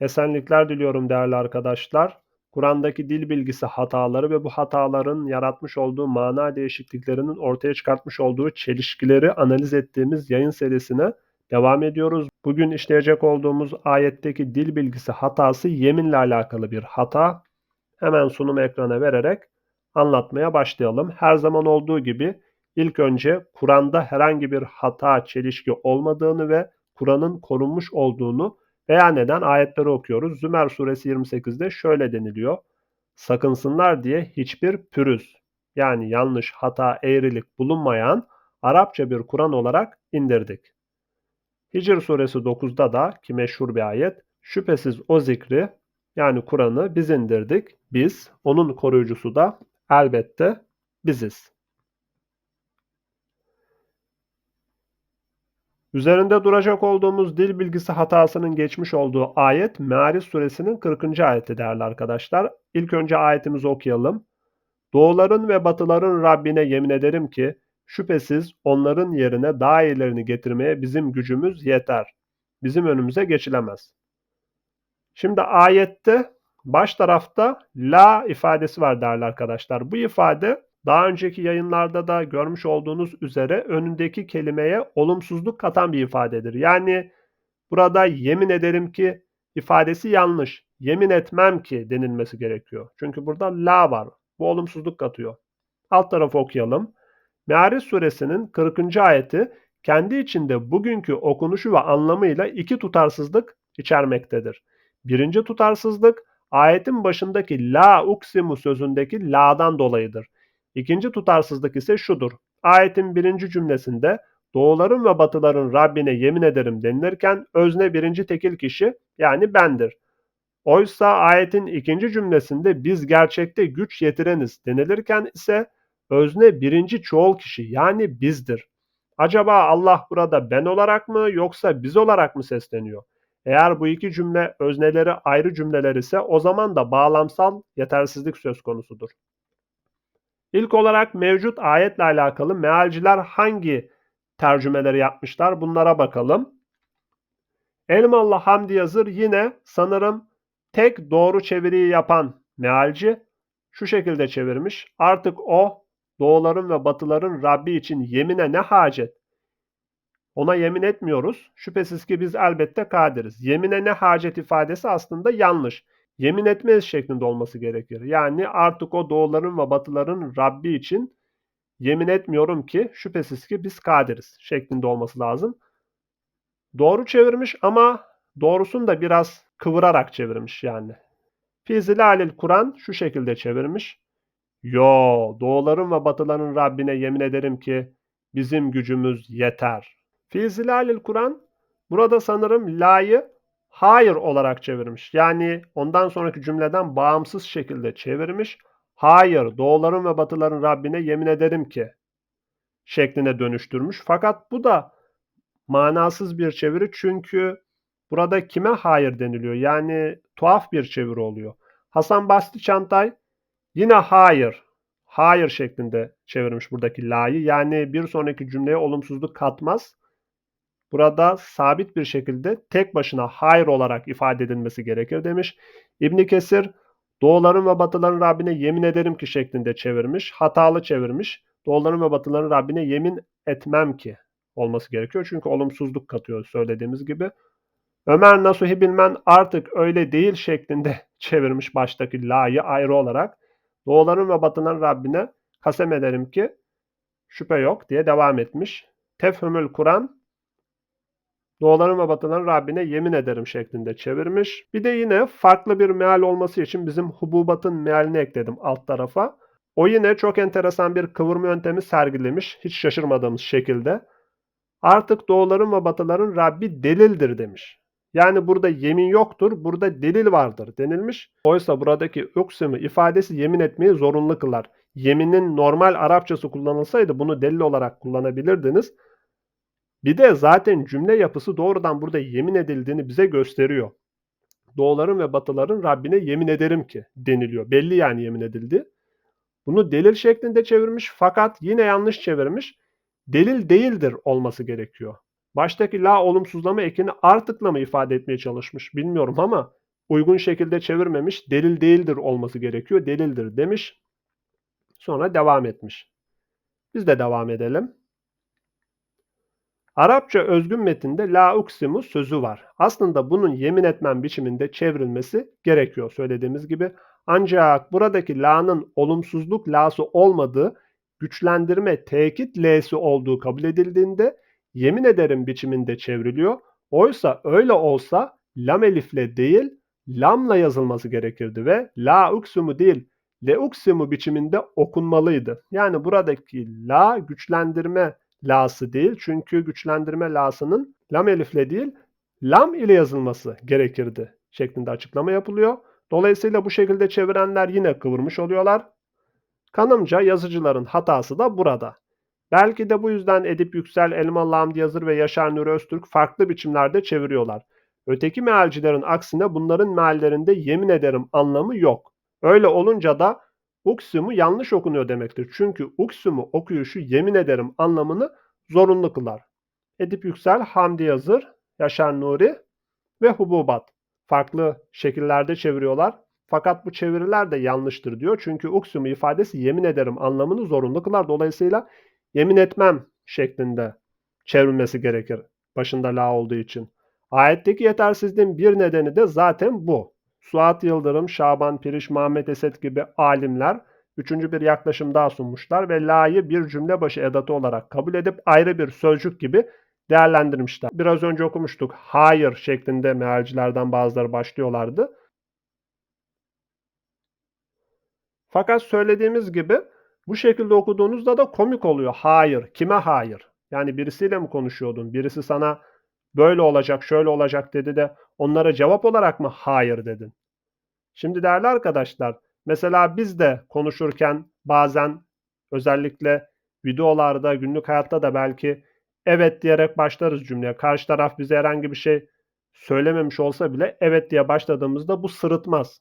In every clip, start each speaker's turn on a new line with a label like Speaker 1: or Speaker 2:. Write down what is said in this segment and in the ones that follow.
Speaker 1: Esenlikler diliyorum değerli arkadaşlar. Kur'an'daki dil bilgisi hataları ve bu hataların yaratmış olduğu mana değişikliklerinin ortaya çıkartmış olduğu çelişkileri analiz ettiğimiz yayın serisine devam ediyoruz. Bugün işleyecek olduğumuz ayetteki dil bilgisi hatası yeminle alakalı bir hata. Hemen sunumu ekrana vererek anlatmaya başlayalım. Her zaman olduğu gibi ilk önce Kur'an'da herhangi bir hata, çelişki olmadığını ve Kur'an'ın korunmuş olduğunu neden ayetleri okuyoruz. Zümer suresi 28'de şöyle deniliyor. Sakınsınlar diye hiçbir pürüz yani yanlış, hata, eğrilik bulunmayan Arapça bir Kur'an olarak indirdik. Hicr suresi 9'da da ki meşhur bir ayet şüphesiz o zikri yani Kur'an'ı biz indirdik. Biz onun koruyucusu da elbette biziz. Üzerinde duracak olduğumuz dil bilgisi hatasının geçmiş olduğu ayet Me'ariz suresinin 40. ayeti değerli arkadaşlar. İlk önce ayetimizi okuyalım. Doğuların ve batıların Rabbine yemin ederim ki şüphesiz onların yerine daha iyilerini getirmeye bizim gücümüz yeter. Bizim önümüze geçilemez. Şimdi ayette baş tarafta la ifadesi var değerli arkadaşlar. Bu ifade daha önceki yayınlarda da görmüş olduğunuz üzere önündeki kelimeye olumsuzluk katan bir ifadedir. Yani burada yemin ederim ki ifadesi yanlış. Yemin etmem ki denilmesi gerekiyor. Çünkü burada la var. Bu olumsuzluk katıyor. Alt tarafı okuyalım. Me'ariz suresinin 40. ayeti kendi içinde bugünkü okunuşu ve anlamıyla iki tutarsızlık içermektedir. Birinci tutarsızlık ayetin başındaki la uksimu sözündeki la'dan dolayıdır. İkinci tutarsızlık ise şudur. Ayetin birinci cümlesinde doğuların ve batıların Rabbine yemin ederim denilirken özne birinci tekil kişi yani bendir. Oysa ayetin ikinci cümlesinde biz gerçekte güç yetireniz denilirken ise özne birinci çoğul kişi yani bizdir. Acaba Allah burada ben olarak mı yoksa biz olarak mı sesleniyor? Eğer bu iki cümle özneleri ayrı cümleler ise o zaman da bağlamsal yetersizlik söz konusudur. İlk olarak mevcut ayetle alakalı mealciler hangi tercümeleri yapmışlar bunlara bakalım. Elmalı Hamdi Yazır yine sanırım tek doğru çeviriyi yapan mealci şu şekilde çevirmiş. Artık o doğuların ve batıların Rabbi için yemine ne hacet? Ona yemin etmiyoruz. Şüphesiz ki biz elbette kadiriz. Yemine ne hacet ifadesi aslında yanlış yemin etmez şeklinde olması gerekir. Yani artık o doğuların ve batıların Rabbi için yemin etmiyorum ki şüphesiz ki biz kadiriz şeklinde olması lazım. Doğru çevirmiş ama doğrusunu da biraz kıvırarak çevirmiş yani. Fizilalil Kur'an şu şekilde çevirmiş. Yo doğuların ve batıların Rabbine yemin ederim ki bizim gücümüz yeter. Fizilalil Kur'an burada sanırım la'yı hayır olarak çevirmiş. Yani ondan sonraki cümleden bağımsız şekilde çevirmiş. Hayır, doğuların ve batıların Rabbine yemin ederim ki şekline dönüştürmüş. Fakat bu da manasız bir çeviri çünkü burada kime hayır deniliyor? Yani tuhaf bir çeviri oluyor. Hasan Basri Çantay yine hayır, hayır şeklinde çevirmiş buradaki la'yı. Yani bir sonraki cümleye olumsuzluk katmaz burada sabit bir şekilde tek başına hayır olarak ifade edilmesi gerekir demiş. İbn Kesir doğuların ve batıların Rabbine yemin ederim ki şeklinde çevirmiş. Hatalı çevirmiş. Doğuların ve batıların Rabbine yemin etmem ki olması gerekiyor. Çünkü olumsuzluk katıyor söylediğimiz gibi. Ömer Nasuhi Bilmen artık öyle değil şeklinde çevirmiş baştaki la'yı ayrı olarak. Doğuların ve batıların Rabbine kasem ederim ki şüphe yok diye devam etmiş. Tefhümül Kur'an Doğuların ve batıların Rabbine yemin ederim şeklinde çevirmiş. Bir de yine farklı bir meal olması için bizim hububatın mealini ekledim alt tarafa. O yine çok enteresan bir kıvırma yöntemi sergilemiş. Hiç şaşırmadığımız şekilde. Artık doğuların ve batıların Rabbi delildir demiş. Yani burada yemin yoktur, burada delil vardır denilmiş. Oysa buradaki uksimu ifadesi yemin etmeyi zorunlu kılar. Yeminin normal Arapçası kullanılsaydı bunu delil olarak kullanabilirdiniz. Bir de zaten cümle yapısı doğrudan burada yemin edildiğini bize gösteriyor. Doğuların ve batıların Rabbine yemin ederim ki deniliyor. Belli yani yemin edildi. Bunu delil şeklinde çevirmiş fakat yine yanlış çevirmiş. Delil değildir olması gerekiyor. Baştaki la olumsuzlama ekini artıkla mı ifade etmeye çalışmış bilmiyorum ama uygun şekilde çevirmemiş. Delil değildir olması gerekiyor. Delildir demiş. Sonra devam etmiş. Biz de devam edelim. Arapça özgün metinde la uksimu sözü var. Aslında bunun yemin etmem biçiminde çevrilmesi gerekiyor söylediğimiz gibi. Ancak buradaki la'nın olumsuzluk la'sı olmadığı, güçlendirme tekit l'si olduğu kabul edildiğinde yemin ederim biçiminde çevriliyor. Oysa öyle olsa lam elifle değil lamla yazılması gerekirdi ve la uksimu değil le uksimu biçiminde okunmalıydı. Yani buradaki la güçlendirme la'sı değil. Çünkü güçlendirme la'sının lam elifle değil lam ile yazılması gerekirdi şeklinde açıklama yapılıyor. Dolayısıyla bu şekilde çevirenler yine kıvırmış oluyorlar. Kanımca yazıcıların hatası da burada. Belki de bu yüzden Edip Yüksel, Elmalı Hamdi Yazır ve Yaşar Nuri Öztürk farklı biçimlerde çeviriyorlar. Öteki mealcilerin aksine bunların meallerinde yemin ederim anlamı yok. Öyle olunca da uksimu yanlış okunuyor demektir. Çünkü uksimu okuyuşu yemin ederim anlamını zorunlu kılar. Edip Yüksel, Hamdi Yazır, Yaşar Nuri ve Hububat farklı şekillerde çeviriyorlar. Fakat bu çeviriler de yanlıştır diyor. Çünkü uksimu ifadesi yemin ederim anlamını zorunlu kılar. Dolayısıyla yemin etmem şeklinde çevrilmesi gerekir. Başında la olduğu için. Ayetteki yetersizliğin bir nedeni de zaten bu. Suat Yıldırım, Şaban Piriş, Muhammed Esed gibi alimler üçüncü bir yaklaşım daha sunmuşlar ve la'yı bir cümle başı edatı olarak kabul edip ayrı bir sözcük gibi değerlendirmişler. Biraz önce okumuştuk. Hayır şeklinde mealcilerden bazıları başlıyorlardı. Fakat söylediğimiz gibi bu şekilde okuduğunuzda da komik oluyor. Hayır. Kime hayır? Yani birisiyle mi konuşuyordun? Birisi sana böyle olacak, şöyle olacak dedi de onlara cevap olarak mı hayır dedin? Şimdi değerli arkadaşlar, mesela biz de konuşurken bazen özellikle videolarda, günlük hayatta da belki evet diyerek başlarız cümleye. Karşı taraf bize herhangi bir şey söylememiş olsa bile evet diye başladığımızda bu sırıtmaz.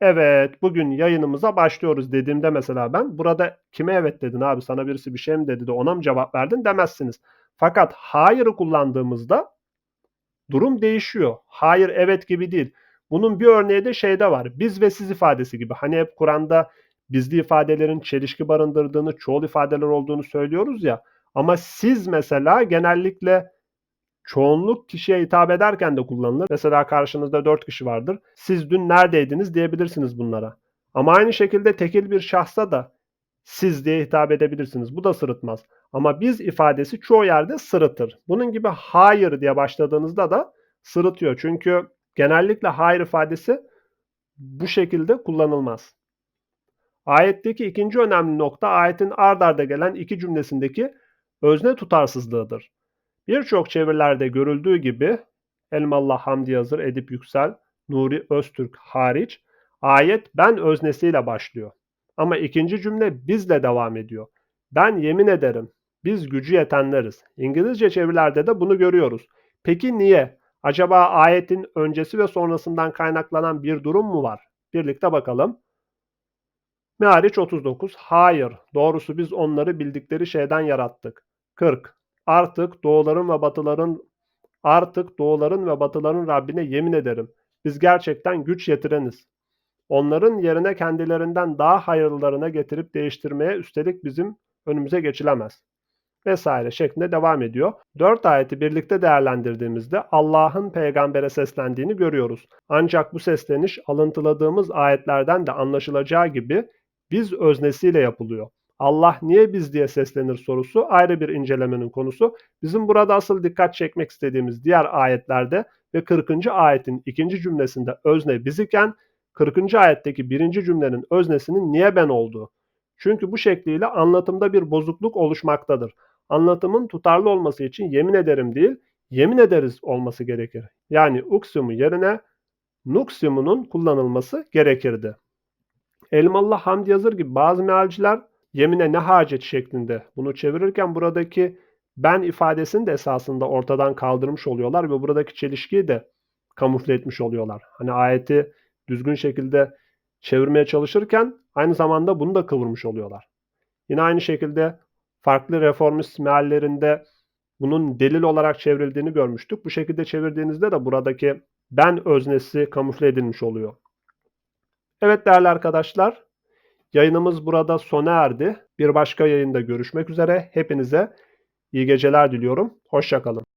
Speaker 1: Evet bugün yayınımıza başlıyoruz dediğimde mesela ben burada kime evet dedin abi sana birisi bir şey mi dedi de ona mı cevap verdin demezsiniz. Fakat hayır'ı kullandığımızda durum değişiyor. Hayır evet gibi değil. Bunun bir örneği de şeyde var. Biz ve siz ifadesi gibi. Hani hep Kur'an'da bizli ifadelerin çelişki barındırdığını, çoğul ifadeler olduğunu söylüyoruz ya. Ama siz mesela genellikle çoğunluk kişiye hitap ederken de kullanılır. Mesela karşınızda 4 kişi vardır. Siz dün neredeydiniz diyebilirsiniz bunlara. Ama aynı şekilde tekil bir şahsa da siz diye hitap edebilirsiniz. Bu da sırıtmaz. Ama biz ifadesi çoğu yerde sırıtır. Bunun gibi hayır diye başladığınızda da sırıtıyor. Çünkü genellikle hayır ifadesi bu şekilde kullanılmaz. Ayetteki ikinci önemli nokta ayetin ard arda gelen iki cümlesindeki özne tutarsızlığıdır. Birçok çevirilerde görüldüğü gibi Elmallah Hamdi Yazır, Edip Yüksel, Nuri Öztürk hariç ayet ben öznesiyle başlıyor. Ama ikinci cümle bizle devam ediyor. Ben yemin ederim biz gücü yetenleriz. İngilizce çevirilerde de bunu görüyoruz. Peki niye? Acaba ayetin öncesi ve sonrasından kaynaklanan bir durum mu var? Birlikte bakalım. Meariç 39. Hayır. Doğrusu biz onları bildikleri şeyden yarattık. 40. Artık doğuların ve batıların artık doğuların ve batıların Rabbine yemin ederim. Biz gerçekten güç yetireniz. Onların yerine kendilerinden daha hayırlılarına getirip değiştirmeye üstelik bizim önümüze geçilemez. Vesaire şeklinde devam ediyor. Dört ayeti birlikte değerlendirdiğimizde Allah'ın peygambere seslendiğini görüyoruz. Ancak bu sesleniş alıntıladığımız ayetlerden de anlaşılacağı gibi biz öznesiyle yapılıyor. Allah niye biz diye seslenir sorusu ayrı bir incelemenin konusu. Bizim burada asıl dikkat çekmek istediğimiz diğer ayetlerde ve 40. ayetin ikinci cümlesinde özne biz iken 40. ayetteki birinci cümlenin öznesinin niye ben olduğu. Çünkü bu şekliyle anlatımda bir bozukluk oluşmaktadır. Anlatımın tutarlı olması için yemin ederim değil, yemin ederiz olması gerekir. Yani uksimu yerine nuksimunun kullanılması gerekirdi. Elmallah Hamdi Yazır gibi bazı mealciler yemine ne hacet şeklinde bunu çevirirken buradaki ben ifadesini de esasında ortadan kaldırmış oluyorlar ve buradaki çelişkiyi de kamufle etmiş oluyorlar. Hani ayeti düzgün şekilde çevirmeye çalışırken aynı zamanda bunu da kıvırmış oluyorlar. Yine aynı şekilde farklı reformist meallerinde bunun delil olarak çevrildiğini görmüştük. Bu şekilde çevirdiğinizde de buradaki ben öznesi kamufle edilmiş oluyor. Evet değerli arkadaşlar, yayınımız burada sona erdi. Bir başka yayında görüşmek üzere. Hepinize iyi geceler diliyorum. Hoşçakalın.